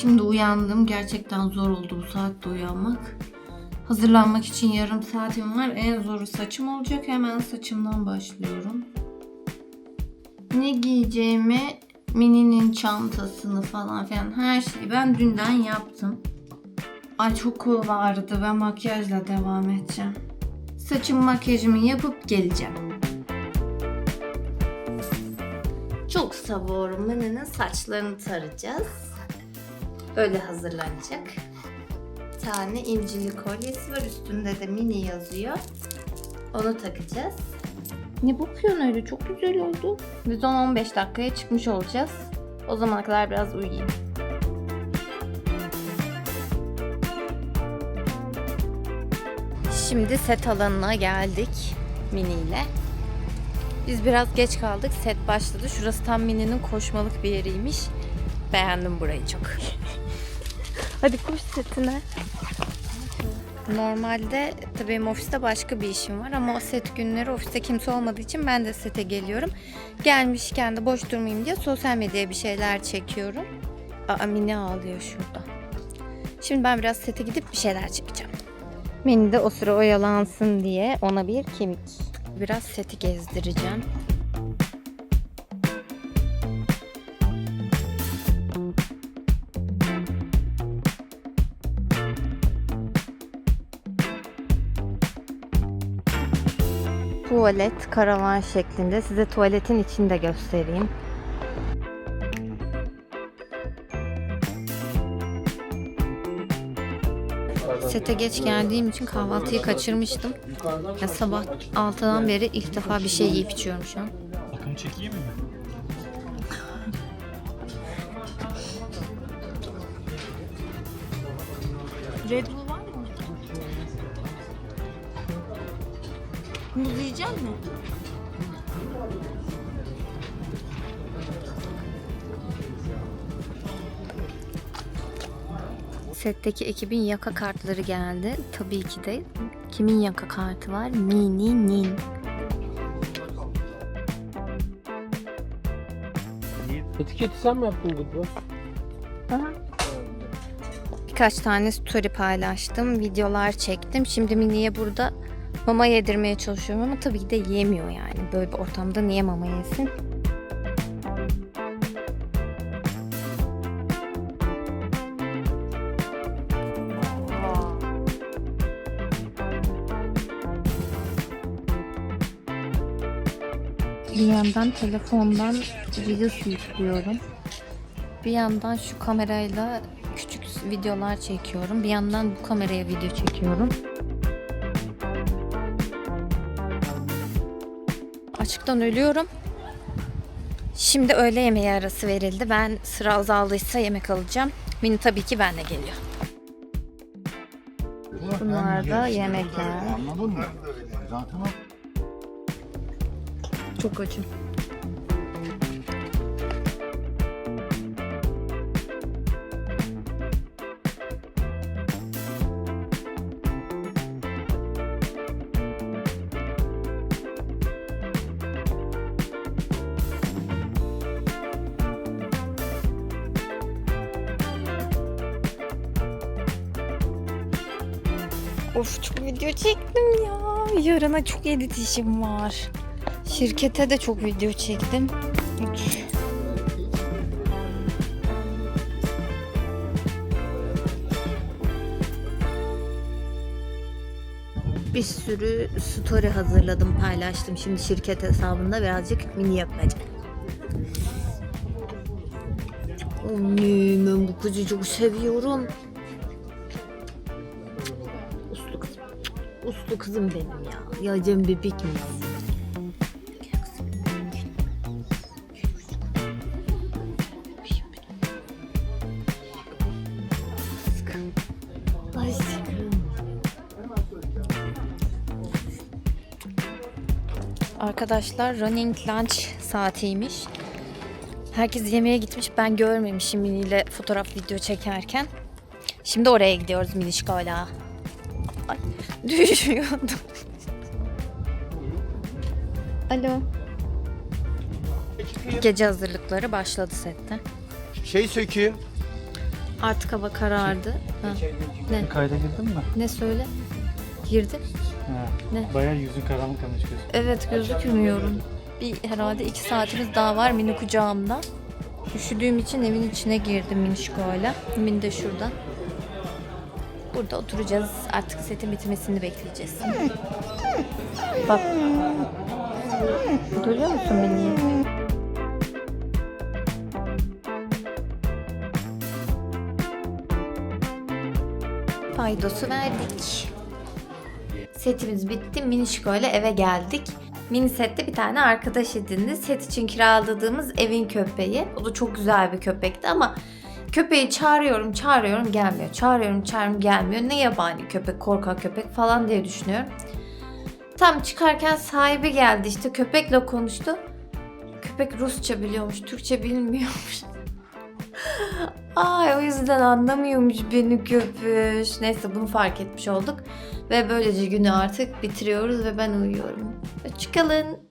Şimdi uyandım. Gerçekten zor oldu bu saatte uyanmak. Hazırlanmak için yarım saatim var. En zoru saçım olacak. Hemen saçımdan başlıyorum. Ne giyeceğimi, Mini'nin çantasını falan filan her şeyi ben dünden yaptım. Ay çok kolum ağrıdı. Ben makyajla devam edeceğim. Saçım makyajımı yapıp geleceğim. Çok savuyorum. Mini'nin saçlarını tarayacağız. Öyle hazırlanacak. Tane incili kolyesi var. Üstünde de Mini yazıyor. Onu takacağız. Ne bakıyorsun öyle? Çok güzel oldu. Biz 10-15 dakikaya çıkmış olacağız. O zamana kadar biraz uyuyayım. Şimdi set alanına geldik Mini ile. Biz biraz geç kaldık. Set başladı. Şurası tam Mini'nin koşmalık bir yeriymiş. Beğendim burayı çok. Hadi koş setine. Normalde tabii benim ofiste başka bir işim var ama o set günleri ofiste kimse olmadığı için ben de sete geliyorum. Gelmişken de boş durmayayım diye sosyal medyaya bir şeyler çekiyorum. Aa Mini ağlıyor şurada. Şimdi ben biraz sete gidip bir şeyler çekeceğim. Mini de o sıra oyalansın diye ona bir kemik. Biraz seti gezdireceğim. Tuvalet karavan şeklinde. Size tuvaletin içini de göstereyim. Sete geç geldiğim için kahvaltıyı kaçırmıştım. Ya sabah 6'dan beri ilk defa bir şey yiyip içiyorum şu an. Akım çekeyim mi? Red Bull Muz yiyecek mi? Setteki ekibin yaka kartları geldi. Tabii ki de kimin yaka kartı var? Mini'nin. Etiketi sen mi yaptın Gıdva? Birkaç tane story paylaştım, videolar çektim. Şimdi Mini'ye burada mama yedirmeye çalışıyorum ama tabii ki de yemiyor yani. Böyle bir ortamda niye mama yesin? Bir yandan telefondan Reels yüklüyorum. Bir yandan şu kamerayla küçük videolar çekiyorum. Bir yandan bu kameraya video çekiyorum. Açıktan ölüyorum. Şimdi öğle yemeği arası verildi. Ben sıra azaldıysa yemek alacağım. Mini tabii ki benle geliyor. Bunlar da yemekler. Anladın mı? Zaten Çok acım. Of çok video çektim ya. Yarına çok edit işim var. Şirkete de çok video çektim. Bir sürü story hazırladım, paylaştım. Şimdi şirket hesabında birazcık mini yapacağım. Anne, ben bu kızı çok seviyorum. Uslu kızım benim ya. Ya Cem bebek? Aşkım. Arkadaşlar running lunch saatiymiş. Herkes yemeğe gitmiş. Ben görmemişim miniyle fotoğraf video çekerken. Şimdi oraya gidiyoruz minişkoyla. Ay düşüyordum. Alo. Gece hazırlıkları başladı sette. şey sökeyim. Artık hava karardı. Ha. Ne? Kayda girdin mi? Ne söyle? Girdin. Ha. Ne? Bayağı yüzün karanlık gözüküyor. Evet gözükmüyorum. Bir herhalde iki saatimiz daha var mini kucağımda. Üşüdüğüm için evin içine girdim minişkoyla. Min de şurada. Burada oturacağız. Artık setin bitmesini bekleyeceğiz. Bak. Görüyor musun beni? Paydosu verdik. Setimiz bitti. Minişko ile eve geldik. Mini sette bir tane arkadaş edindi. Set için kiraladığımız evin köpeği. O da çok güzel bir köpekti ama köpeği çağırıyorum, çağırıyorum gelmiyor. Çağırıyorum, çağırıyorum gelmiyor. Ne yabani köpek, korkak köpek falan diye düşünüyorum. Tam çıkarken sahibi geldi işte köpekle konuştu. Köpek Rusça biliyormuş, Türkçe bilmiyormuş. Ay o yüzden anlamıyormuş beni köpüş. Neyse bunu fark etmiş olduk. Ve böylece günü artık bitiriyoruz ve ben uyuyorum. Hoşçakalın.